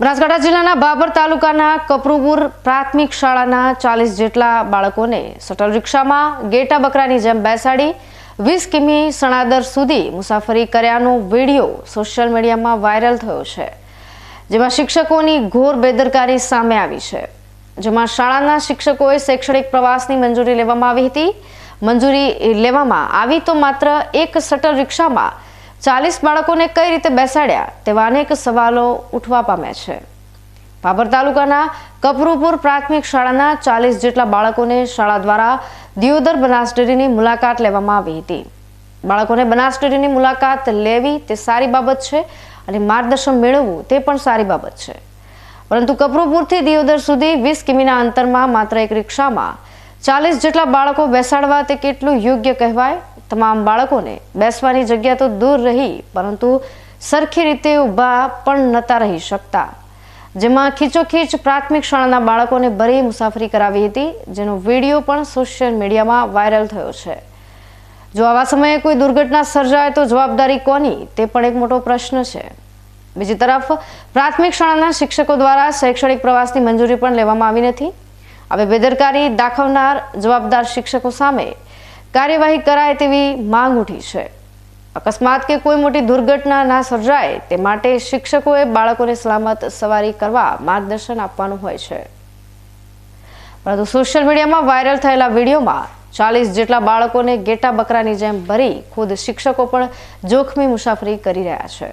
બનાસકાંઠા જિલ્લાના બાબર તાલુકાના કપરુપુર પ્રાથમિક શાળાના ચાલીસ જેટલા બાળકોને શટલ રિક્ષામાં ગેટા બકરાની જેમ બેસાડી વીસ કિમી સણાદર સુધી મુસાફરી કર્યાનો વીડિયો સોશિયલ મીડિયામાં વાયરલ થયો છે, જેમાં શિક્ષકોની ઘોર બેદરકારી સામે આવી છે. જેમાં શાળાના શિક્ષકોએ શૈક્ષણિક પ્રવાસની મંજૂરી લેવામાં આવી હતી. મંજૂરી લેવામાં આવી તો માત્ર એક શટલ રિક્ષામાં ચાલીસ બાળકોને કઈ રીતે બેસાડ્યા તેવા અનેક સવાલો ઉઠવા પામ્યા છે. ભાભર તાલુકાના કપરુપુર પ્રાથમિક શાળાના ચાલીસ જેટલા બાળકોને શાળા દ્વારા દિયોદર બનાસ મુલાકાત લેવામાં આવી હતી. બાળકોને બનાસ મુલાકાત લેવી તે સારી બાબત છે અને માર્ગદર્શન મેળવવું તે પણ સારી બાબત છે. પરંતુ કપરુપુરથી દિયોદર સુધી વીસ કિમીના અંતરમાં માત્ર એક રિક્ષામાં ચાલીસ જેટલા બાળકો બેસાડવા તે કેટલું યોગ્ય કહેવાય? તમામ બાળકોને બેસવાની જગ્યા તો દૂર રહી, પરંતુ સરખી રીતે ઊભા પણ નહોતા રહી શકતા. જેમાં ખીચોખીચ પ્રાથમિક શાળાના બાળકોને ભરી મુસાફરી કરાવી હતી, જેનો વીડિયો પણ સોશિયલ મીડિયામાં વાયરલ થયો છે. જો આવા સમયે કોઈ દુર્ઘટના સર્જાય તો જવાબદારી કોની? તે પણ એક મોટો પ્રશ્ન છે. બીજી તરફ, પ્રાથમિક શાળાના શિક્ષકો દ્વારા શૈક્ષણિક પ્રવાસની મંજૂરી પણ લેવામાં આવી નથી. હવે બેદરકારી દાખવનાર જવાબદાર શિક્ષકો સામે કાર્યવાહી કરાય તેવી માંગ ઉઠી છે. અકસ્માત કે કોઈ મોટી દુર્ઘટના ના સર્જાય તે માટે શિક્ષકોએ બાળકોને સલામત સવારી કરવા માર્ગદર્શન આપવાનું હોય છે. પરંતુ સોશિયલ મીડિયામાં વાયરલ થયેલા વિડીયોમાં ચાલીસ જેટલા બાળકોને ગેટા બકરાની જેમ ભરી ખુદ શિક્ષકો પણ જોખમી મુસાફરી કરી રહ્યા છે.